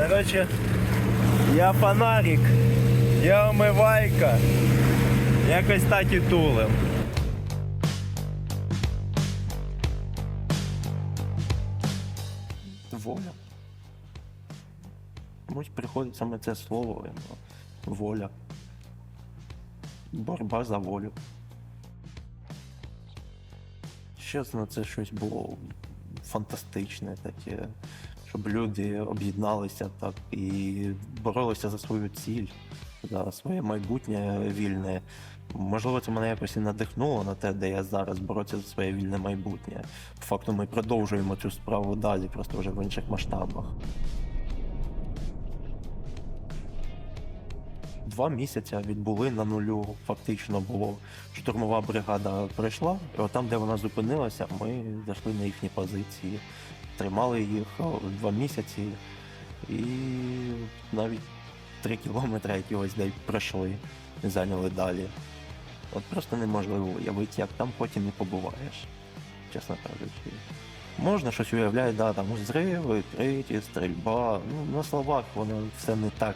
Короче, я фонарик, я омивайка. Якось так і. Воля. Мабуть, приходить саме це слово, ну, воля. Боротьба за волю. Чесно, це щось було фантастичне таке, щоб люди об'єдналися так і боролися за свою ціль, за своє майбутнє вільне. Можливо, це мене якось і надихнуло на те, де я зараз боротися за своє вільне майбутнє. По факту ми продовжуємо цю справу далі, просто вже в інших масштабах. Два місяці відбули на нулю. Фактично було штурмова бригада прийшла, і там, де вона зупинилася, ми зайшли на їхні позиції, тримали їх два місяці і навіть три кілометри якогось де пройшли зайняли далі. От просто неможливо уявити, як там потім і побуваєш, чесно кажучи. Можна щось уявляти, да, там зриви, криті, стрільба. Ну, на словах воно все не так,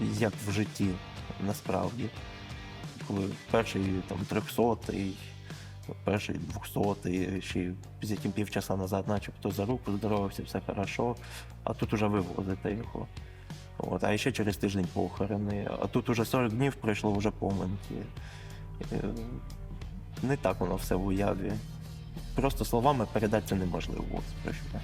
як в житті, насправді. Коли перший там трьохсотий, перший двохсотий, ще й з півчаса назад начебто за руку здоровався, все хорошо, а тут уже вивозите його. От, а ще через тиждень похорони. А тут уже 40 днів пройшло вже поминки. Е, Не так воно все в уяві. Просто словами передати це неможливо. Що.